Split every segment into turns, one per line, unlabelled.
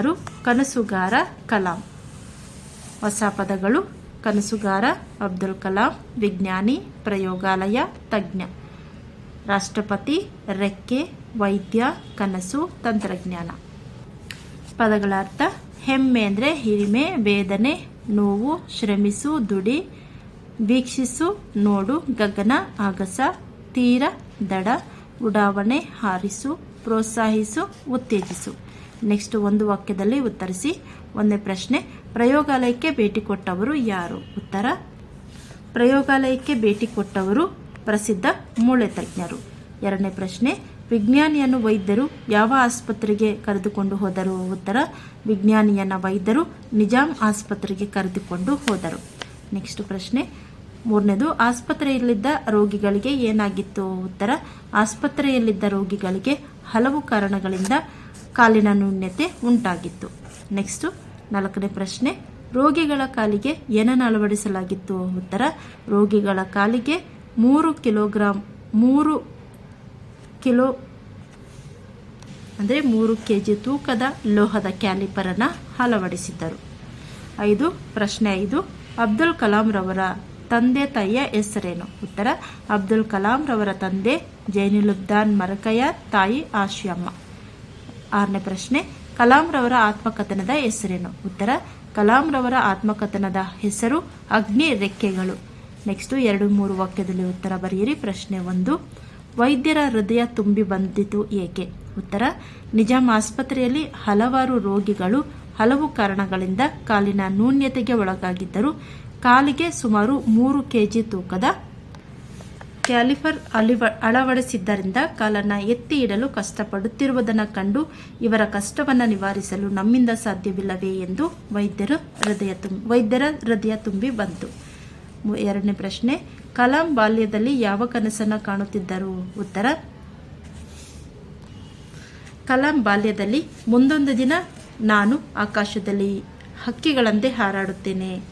ಆರು ಕನಸುಗಾರ ಕಲಾಂ. ಹೊಸ ಪದಗಳು ಕನಸುಗಾರ, ಅಬ್ದುಲ್ ಕಲಾಂ, ವಿಜ್ಞಾನಿ, ಪ್ರಯೋಗಾಲಯ, ತಜ್ಞ. ರಾಷ್ಟ್ರಪತಿ, ರೆಕ್ಕೆ, ವೈದ್ಯ, ಕನಸು, ತಂತ್ರಜ್ಞಾನ. ಪದಗಳ ಅರ್ಥ ಹೆಮ್ಮೆ ಅಂದರೆ ಹಿರಿಮೆ, ವೇದನೆ, ನೋವು, ಶ್ರಮಿಸು, ದುಡಿ, ವೀಕ್ಷಿಸು, ನೋಡು, ಗಗನ ಅಗಸ ತೀರ, ದಡ, ಉಡಾವಣೆ, ಹಾರಿಸು, ಪ್ರೋತ್ಸಾಹಿಸು, ಉತ್ತೇಜಿಸು. ನೆಕ್ಸ್ಟ್ ಒಂದು ವಾಕ್ಯದಲ್ಲಿ ಉತ್ತರಿಸಿ. ಒಂದನೇ ಪ್ರಶ್ನೆ, ಪ್ರಯೋಗಾಲಯಕ್ಕೆ ಭೇಟಿ ಕೊಟ್ಟವರು ಯಾರು? ಉತ್ತರ, ಪ್ರಯೋಗಾಲಯಕ್ಕೆ ಭೇಟಿ ಕೊಟ್ಟವರು ಪ್ರಸಿದ್ಧ ಮೂಳೆ ತಜ್ಞರು. ಎರಡನೇ ಪ್ರಶ್ನೆ, ವಿಜ್ಞಾನಿಯನ್ನು ವೈದ್ಯರು ಯಾವ ಆಸ್ಪತ್ರೆಗೆ ಕರೆದುಕೊಂಡು ಹೋದರು? ಉತ್ತರ, ವಿಜ್ಞಾನಿಯನ್ನು ವೈದ್ಯರು ನಿಜಾಮ್ ಆಸ್ಪತ್ರೆಗೆ ಕರೆದುಕೊಂಡು ಹೋದರು. ನೆಕ್ಸ್ಟ್ ಪ್ರಶ್ನೆ, ಮೂರನೇದು, ಆಸ್ಪತ್ರೆಯಲ್ಲಿದ್ದ ರೋಗಿಗಳಿಗೆ ಏನಾಗಿತ್ತು? ಉತ್ತರ, ಆಸ್ಪತ್ರೆಯಲ್ಲಿದ್ದ ರೋಗಿಗಳಿಗೆ ಹಲವು ಕಾರಣಗಳಿಂದ ಕಾಲಿನ ನ್ಯೂನ್ಯತೆ ಉಂಟಾಗಿತ್ತು. ನೆಕ್ಸ್ಟು ನಾಲ್ಕನೇ ಪ್ರಶ್ನೆ, ರೋಗಿಗಳ ಕಾಲಿಗೆ ಏನನ್ನು ಅಳವಡಿಸಲಾಗಿತ್ತು? ಉತ್ತರ, ರೋಗಿಗಳ ಕಾಲಿಗೆ ಮೂರು ಕಿಲೋಗ್ರಾಂ, ಮೂರು ಕಿಲೋ, ಅಂದರೆ ಮೂರು ಕೆ ಜಿ ತೂಕದ ಲೋಹದ ಕ್ಯಾಲಿಪರನ್ನು ಅಳವಡಿಸಿದ್ದರು. ಐದು, ಪ್ರಶ್ನೆ ಐದು, ಅಬ್ದುಲ್ ಕಲಾಂ ರವರ ತಂದೆ ತಾಯಿಯ ಹೆಸರೇನು? ಉತ್ತರ, ಅಬ್ದುಲ್ ಕಲಾಂ ರವರ ತಂದೆ ಜೈನುಲುಬ್ದಾನ್ ಮರಕಯ್ಯ ತಾಯಿ ಆಶಿಯಮ್ಮ. ಆರನೇ ಪ್ರಶ್ನೆ ಕಲಾಂರವರ ಆತ್ಮಕಥನದ ಹೆಸರೇನು? ಉತ್ತರ ಕಲಾಂರವರ ಆತ್ಮಕಥನದ ಹೆಸರು ಅಗ್ನಿ ರೆಕ್ಕೆಗಳು. ನೆಕ್ಸ್ಟು ಎರಡು ಮೂರು ವಾಕ್ಯದಲ್ಲಿ ಉತ್ತರ ಬರೆಯಿರಿ. ಪ್ರಶ್ನೆ ಒಂದು, ವೈದ್ಯರ ಹೃದಯ ತುಂಬಿ ಬಂದಿತು ಏಕೆ? ಉತ್ತರ ನಿಜಾಮ್ ಆಸ್ಪತ್ರೆಯಲ್ಲಿ ಹಲವಾರು ರೋಗಿಗಳು ಹಲವು ಕಾರಣಗಳಿಂದ ಕಾಲಿನ ನ್ಯೂನ್ಯತೆಗೆ ಒಳಗಾಗಿದ್ದರು ಕಾಲಿಗೆ ಸುಮಾರು ಮೂರು ಕೆಜಿ ತೂಕದ ಕ್ಯಾಲಿಫರ್ ಅಲಿವ, ಅಳವಡಿಸಿದ್ದರಿಂದ ಕಾಲನ್ನು ಎತ್ತಿ ಇಡಲು ಕಷ್ಟಪಡುತ್ತಿರುವುದನ್ನು ಕಂಡು ಇವರ ಕಷ್ಟವನ್ನು ನಿವಾರಿಸಲು ನಮ್ಮಿಂದ ಸಾಧ್ಯವಿಲ್ಲವೇ ಎಂದು ವೈದ್ಯರು ಹೃದಯ ತುಂಬ ವೈದ್ಯರ ಹೃದಯ ತುಂಬಿ ಬಂತು. ಎರಡನೇ ಪ್ರಶ್ನೆ, ಕಲಾಂ ಬಾಲ್ಯದಲ್ಲಿ ಯಾವ ಕನಸನ್ನು ಕಾಣುತ್ತಿದ್ದರು? ಉತ್ತರ, ಕಲಾಂ ಬಾಲ್ಯದಲ್ಲಿ ಮುಂದೊಂದು ದಿನ ನಾನು ಆಕಾಶದಲ್ಲಿ ಹಕ್ಕಿಗಳಂತೆ ಹಾರಾಡುತ್ತೇನೆ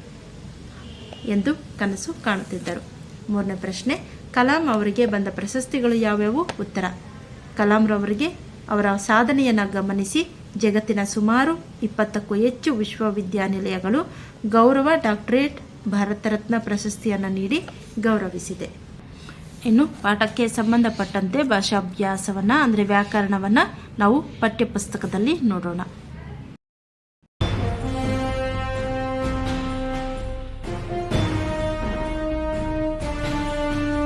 ಎಂದು ಕನಸು ಕಾಣುತ್ತಿದ್ದರು. ಮೂರನೇ ಪ್ರಶ್ನೆ ಕಲಾಂ ಅವರಿಗೆ ಬಂದ ಪ್ರಶಸ್ತಿಗಳು ಯಾವ್ಯಾವು? ಉತ್ತರ. ಕಲಾಂರವರಿಗೆ ಅವರ ಸಾಧನೆಯನ್ನು ಗಮನಿಸಿ ಜಗತ್ತಿನ ಸುಮಾರು ಇಪ್ಪತ್ತಕ್ಕೂ ಹೆಚ್ಚು ವಿಶ್ವವಿದ್ಯಾನಿಲಯಗಳು ಗೌರವ ಡಾಕ್ಟರೇಟ್ ಭಾರತ ರತ್ನ ಪ್ರಶಸ್ತಿಯನ್ನು ನೀಡಿ ಗೌರವಿಸಿದೆ. ಇನ್ನು ಪಾಠಕ್ಕೆ ಸಂಬಂಧಪಟ್ಟಂತೆ ಭಾಷಾಭ್ಯಾಸವನ್ನು, ಅಂದರೆ ವ್ಯಾಕರಣವನ್ನು ನಾವು ಪಠ್ಯಪುಸ್ತಕದಲ್ಲಿ ನೋಡೋಣ.